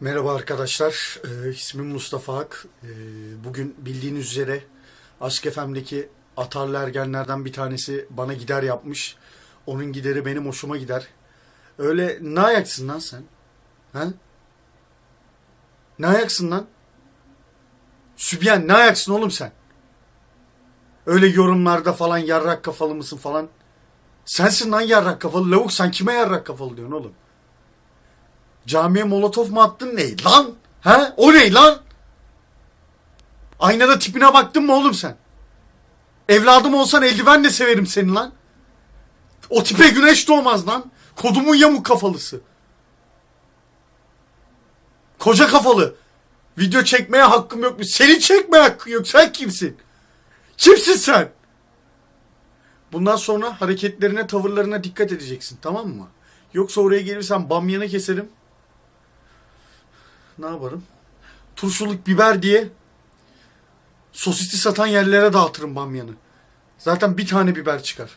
Merhaba arkadaşlar, ee, ismim Mustafa Ak. Ee, bugün bildiğiniz üzere Aşk FM'deki atarlı ergenlerden bir tanesi bana gider yapmış. Onun gideri benim hoşuma gider. Öyle ne ayaksın lan sen? Ha? Ne ayaksın lan? Sübyen ne ayaksın oğlum sen? Öyle yorumlarda falan yarrak kafalı mısın falan. Sensin lan yarrak kafalı lavuk sen kime yarrak kafalı diyorsun oğlum? Camiye molotof mu attın ne lan? He? O ne lan? Aynada tipine baktın mı oğlum sen? Evladım olsan eldivenle severim seni lan. O tipe güneş doğmaz lan. Kodumun yamuk kafalısı. Koca kafalı. Video çekmeye hakkım yok mu? Senin çekmeye hakkın yok. Sen kimsin? Kimsin sen? Bundan sonra hareketlerine, tavırlarına dikkat edeceksin. Tamam mı? Yoksa oraya gelirsen bamyanı keserim. Ne yaparım? Turşuluk biber diye sosisli satan yerlere dağıtırım bamyanı. Zaten bir tane biber çıkar.